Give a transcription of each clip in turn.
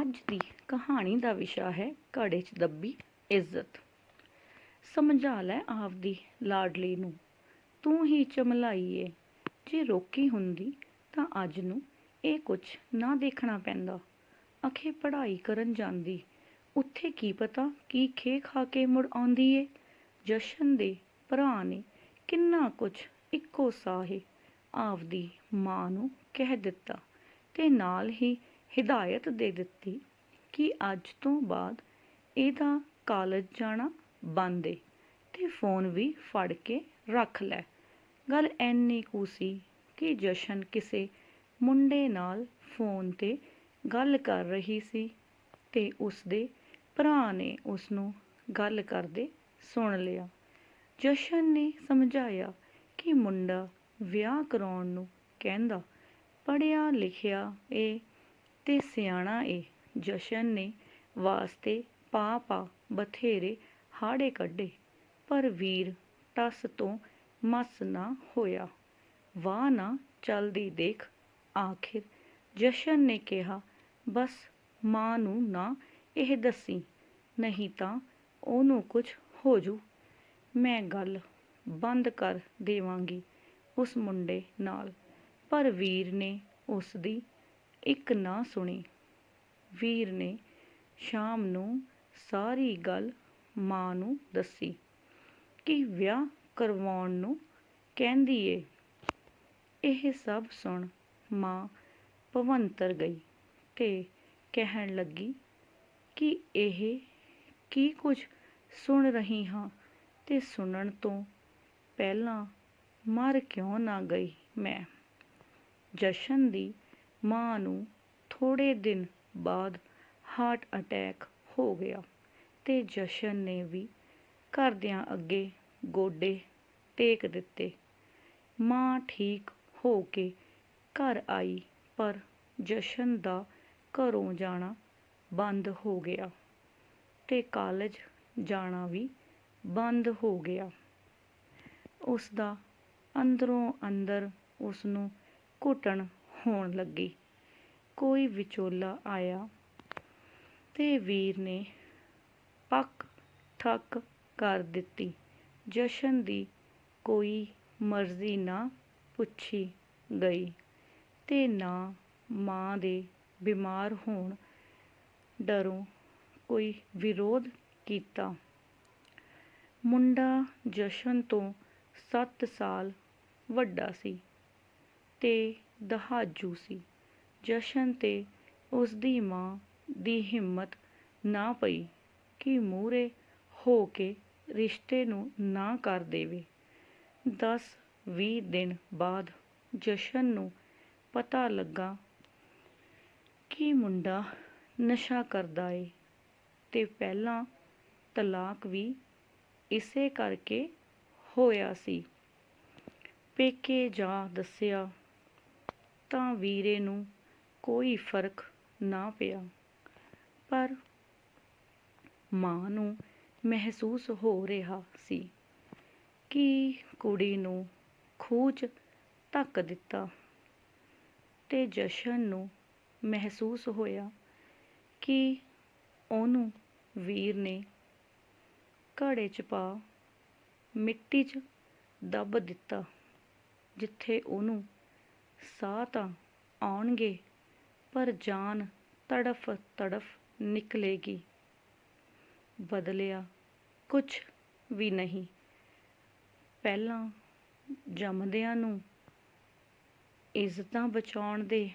ਅੱਜ ਦੀ ਕਹਾਣੀ ਦਾ ਵਿਸ਼ਾ ਹੈ ਘੜੇ 'ਚ ਦੱਬੀ ਇੱਜ਼ਤ। ਸਮਝਾ ਲੈ ਆਪਦੀ ਲਾਡਲੀ ਨੂੰ, ਤੂੰ ਹੀ ਚਮਲਾਈ ਏ ਜੇ ਰੋਕੀ ਹੁੰਦੀ ਤਾਂ ਅੱਜ ਨੂੰ ਇਹ ਕੁਝ ਨਾ ਦੇਖਣਾ ਪੈਂਦਾ। ਅਖੇ ਪੜ੍ਹਾਈ ਕਰਨ ਜਾਂਦੀ, ਉੱਥੇ ਕੀ ਪਤਾ ਕੀ ਖੇ ਖਾ ਕੇ ਮੁੜ ਆਉਂਦੀ ਏ ਜਸ਼ਨ ਦੇ ਭਰਾ ਨੇ ਕਿੰਨਾ ਕੁਛ ਇੱਕੋ ਸਾਹੇ ਆਪਦੀ ਮਾਂ ਨੂੰ ਕਹਿ ਦਿੱਤਾ ਤੇ ਨਾਲ ਹੀ ਹਿਦਾਇਤ ਦੇ ਦਿੱਤੀ ਕਿ ਅੱਜ ਤੋਂ ਬਾਅਦ ਇਹਦਾ ਕਾਲਜ ਜਾਣਾ ਬੰਦ ਏ ਤੇ ਫੋਨ ਵੀ ਫੜ ਕੇ ਰੱਖ ਲੈ। ਗੱਲ ਐਨੀ ਕੁ ਸੀ ਕਿ ਜਸ਼ਨ ਕਿਸੇ ਮੁੰਡੇ ਨਾਲ ਫੋਨ ਤੇ ਗੱਲ ਕਰ ਰਹੀ ਸੀ ਤੇ ਉਸਦੇ ਭਰਾ ਨੇ ਉਸ ਨੂੰ ਗੱਲ ਕਰਦੇ ਸੁਣ ਲਿਆ। ਜਸ਼ਨ ਨੇ ਸਮਝਾਇਆ ਕਿ ਮੁੰਡਾ ਵਿਆਹ ਕਰਾਉਣ ਨੂੰ ਕਹਿੰਦਾ ਪੜਿਆ ਲਿਖਿਆ ਇਹ ਤੇ ਸਿਆਣਾ ਏ। ਜਸ਼ਨ ਨੇ ਵਾਸਤੇ ਪਾ ਪਾ ਬਥੇਰੇ ਹਾੜੇ ਕੱਢੇ, ਪਰ ਵੀਰ ਟਸ ਤੋਂ ਮਸ ਨਾ ਹੋਇਆ। ਵਾਹ ਨਾ ਚੱਲਦੀ ਦੇਖ। ਆਖਿਰ ਜਸ਼ਨ ਨੇ ਕਿਹਾ, ਬਸ ਮਾਂ ਨੂੰ ਨਾ ਇਹ ਦੱਸੀ, ਨਹੀਂ ਤਾਂ ਉਹਨੂੰ ਕੁਝ ਹੋ ਜੂ। ਮੈਂ ਗੱਲ ਬੰਦ ਕਰ ਦੇਵਾਂਗੀ ਉਸ ਮੁੰਡੇ ਨਾਲ। ਪਰ ਵੀਰ ਨੇ ਉਸ ਦੀ ਇੱਕ ਨਾ ਸੁਣੀ। ਵੀਰ ਨੇ ਸ਼ਾਮ ਨੂੰ ਸਾਰੀ ਗੱਲ ਮਾਂ ਨੂੰ ਦੱਸੀ ਕਿ ਵਿਆਹ ਕਰਵਾਉਣ ਨੂੰ ਕਹਿੰਦੀ ਏ। ਇਹ ਸਭ ਸੁਣ ਮਾਂ ਭਵੰਤਰ ਗਈ ਤੇ ਕਹਿਣ ਲੱਗੀ ਕਿ ਇਹ ਕੀ ਕੁਝ ਸੁਣ ਰਹੀ ਹਾਂ ਤੇ ਸੁਣਨ ਤੋਂ ਪਹਿਲਾਂ ਮਰ ਕਿਉਂ ਨਾ ਗਈ ਮੈਂ। ਜਸ਼ਨ ਦੀ ਮਾਂ ਨੂੰ ਥੋੜ੍ਹੇ ਦਿਨ ਬਾਅਦ ਹਾਰਟ ਅਟੈਕ ਹੋ ਗਿਆ ਅਤੇ ਜਸ਼ਨ ਨੇ ਵੀ ਘਰਦਿਆਂ ਅੱਗੇ ਗੋਡੇ ਟੇਕ ਦਿੱਤੇ। ਮਾਂ ਠੀਕ ਹੋ ਕੇ ਘਰ ਆਈ, ਪਰ ਜਸ਼ਨ ਦਾ ਘਰੋਂ ਜਾਣਾ ਬੰਦ ਹੋ ਗਿਆ ਤੇ ਕਾਲਜ ਜਾਣਾ ਵੀ ਬੰਦ ਹੋ ਗਿਆ। ਉਸ ਦਾ ਅੰਦਰੋਂ ਅੰਦਰ ਉਸ ਨੂੰ ਘੁੱਟਣ ਹੋਣ ਲੱਗੀ। ਕੋਈ ਵਿਚੋਲਾ ਆਇਆ ਤੇ ਵੀਰ ਨੇ ਪੱਕ ਠੱਕ ਕਰ ਦਿੱਤੀ। ਜਸ਼ਨ ਦੀ ਕੋਈ ਮਰਜ਼ੀ ਨਾ ਪੁੱਛੀ ਗਈ ਤੇ ਨਾ ਮਾਂ ਦੇ ਬਿਮਾਰ ਹੋਣ ਡਰੋਂ ਕੋਈ ਵਿਰੋਧ ਕੀਤਾ। ਮੁੰਡਾ ਜਸ਼ਨ ਤੋਂ 7 ਸਾਲ ਵੱਡਾ ਸੀ ਤੇ ਦਹਾਜੂ ਸੀ। ਜਸ਼ਨ ਤੇ ਉਸਦੀ ਮਾਂ ਦੀ ਹਿੰਮਤ ਨਾ ਪਈ ਕਿ ਮੂਹਰੇ ਹੋ ਕੇ ਰਿਸ਼ਤੇ ਨੂੰ ਨਾ ਕਰ ਦੇਵੇ। ਦਸ ਵੀਹ ਦਿਨ ਬਾਅਦ ਜਸ਼ਨ ਨੂੰ ਪਤਾ ਲੱਗਾ ਕਿ ਮੁੰਡਾ ਨਸ਼ਾ ਕਰਦਾ ਏ ਤੇ ਪਹਿਲਾਂ ਤਲਾਕ ਵੀ ਇਸੇ ਕਰਕੇ ਹੋਇਆ ਸੀ। ਪੇਕੇ ਜਾ ਦੱਸਿਆ ਤਾਂ ਵੀਰੇ ਨੂੰ ਕੋਈ ਫ਼ਰਕ ਨਾ ਪਿਆ। ਪਰ ਮਾਂ ਨੂੰ ਮਹਿਸੂਸ ਹੋ ਰਿਹਾ ਸੀ ਕਿ ਕੁੜੀ ਨੂੰ ਖੂਚ ਧੱਕ ਦਿੱਤਾ ਤੇ ਜਸ਼ਨ ਨੂੰ ਮਹਿਸੂਸ ਹੋਇਆ ਕਿ ਉਹਨੂੰ ਵੀਰ ਨੇ ਘੜੇ 'ਚ ਪਾ ਮਿੱਟੀ 'ਚ ਦੱਬ ਦਿੱਤਾ, ਜਿੱਥੇ ਉਹਨੂੰ ਸਾਹ ਤਾਂ ਆਉਣਗੇ, ਪਰ ਜਾਨ ਤੜਫ ਤੜਫ ਨਿਕਲੇਗੀ। ਬਦਲਿਆ ਕੁਝ ਵੀ ਨਹੀਂ। ਪਹਿਲਾਂ ਜੰਮਦਿਆਂ ਨੂੰ ਇੱਜ਼ਤਾਂ ਬਚਾਉਣ ਦੇ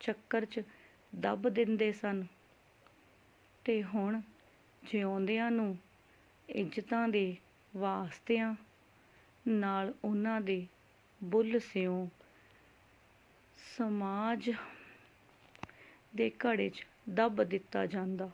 ਚੱਕਰ 'ਚ ਦੱਬ ਦਿੰਦੇ ਸਨ ਤੇ ਹੁਣ ਜਿਉਂਦਿਆਂ ਨੂੰ ਇੱਜ਼ਤਾਂ ਦੇ ਵਾਸਤਿਆਂ ਨਾਲ ਉਹਨਾਂ ਦੇ ਬੁੱਲ ਸਿਉਂ ਸਮਾਜ ਦੇ ਘੜੇ 'ਚ ਦੱਬ ਦਿੱਤਾ ਜਾਂਦਾ।